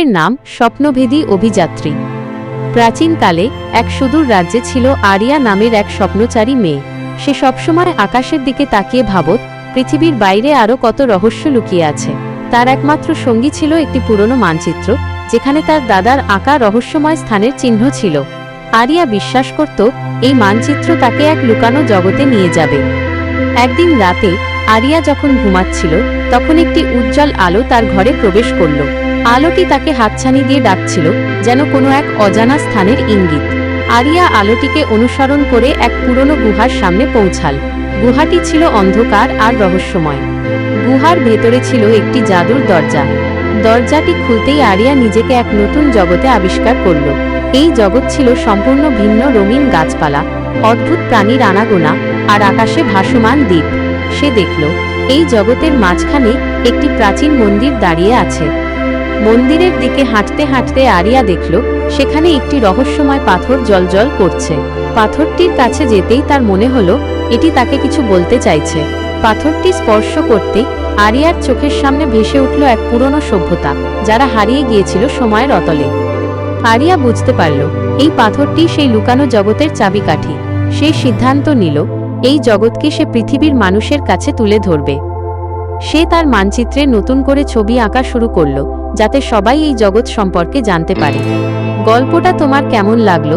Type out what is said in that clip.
গল্পের নাম স্বপ্নভেদী অভিযাত্রী। প্রাচীনকালে এক সুদূর রাজ্যে ছিল আরিয়া নামের এক স্বপ্নচারী মেয়ে। সে সবসময় আকাশের দিকে তাকিয়ে ভাবত, পৃথিবীর বাইরে আরও কত রহস্য লুকিয়ে আছে। তার একমাত্র সঙ্গী ছিল একটি পুরনো মানচিত্র, যেখানে তার দাদার আঁকা রহস্যময় স্থানের চিহ্ন ছিল। আরিয়া বিশ্বাস করত, এই মানচিত্র তাকে এক লুকানো জগতে নিয়ে যাবে। একদিন রাতে আরিয়া যখন ঘুমাচ্ছিল, তখন একটি উজ্জ্বল আলো তার ঘরে প্রবেশ করল। আলোটি তাকে হাতছানি দিয়ে ডাকছিল, যেন কোনো এক অজানা স্থানের ইঙ্গিত। আরিয়া আলোটিকে অনুসরণ করে এক পুরনো গুহার সামনে পৌঁছাল। গুহাটি ছিল অন্ধকার আর রহস্যময়। গুহার ভেতরে ছিল একটি জাদুর দরজা। দরজাটি খুলতেই আরিয়া নিজেকে এক নতুন জগতে আবিষ্কার করল। এই জগৎ ছিল সম্পূর্ণ ভিন্ন রঙিন গাছপালা, অদ্ভুত প্রাণীর আনাগোনা আর আকাশে ভাসমান দ্বীপ। সে দেখল, এই জগতের মাঝখানে একটি প্রাচীন মন্দির দাঁড়িয়ে আছে। মন্দিরের দিকে হাঁটতে হাঁটতে আরিয়া দেখল, সেখানে একটি রহস্যময় পাথর জলজল করছে। পাথরটির কাছে যেতেই তার মনে হলো, এটি তাকে কিছু বলতে চাইছে। পাথরটি স্পর্শ করতে আরিয়ার চোখের সামনে ভেসে উঠল এক পুরনো সভ্যতা, যারা হারিয়ে গিয়েছিল সময়ের অতলে। আরিয়া বুঝতে পারল, এই পাথরটি সেই লুকানো জগতের চাবিকাঠি। সে সিদ্ধান্ত নিল, এই জগৎকে সে পৃথিবীর মানুষের কাছে তুলে ধরবে। সে তার মানচিত্রে নতুন করে ছবি আঁকা শুরু করল যাতে সবাই এই জগৎ সম্পর্কে জানতে পারে। গল্পটা তোমার কেমন লাগল?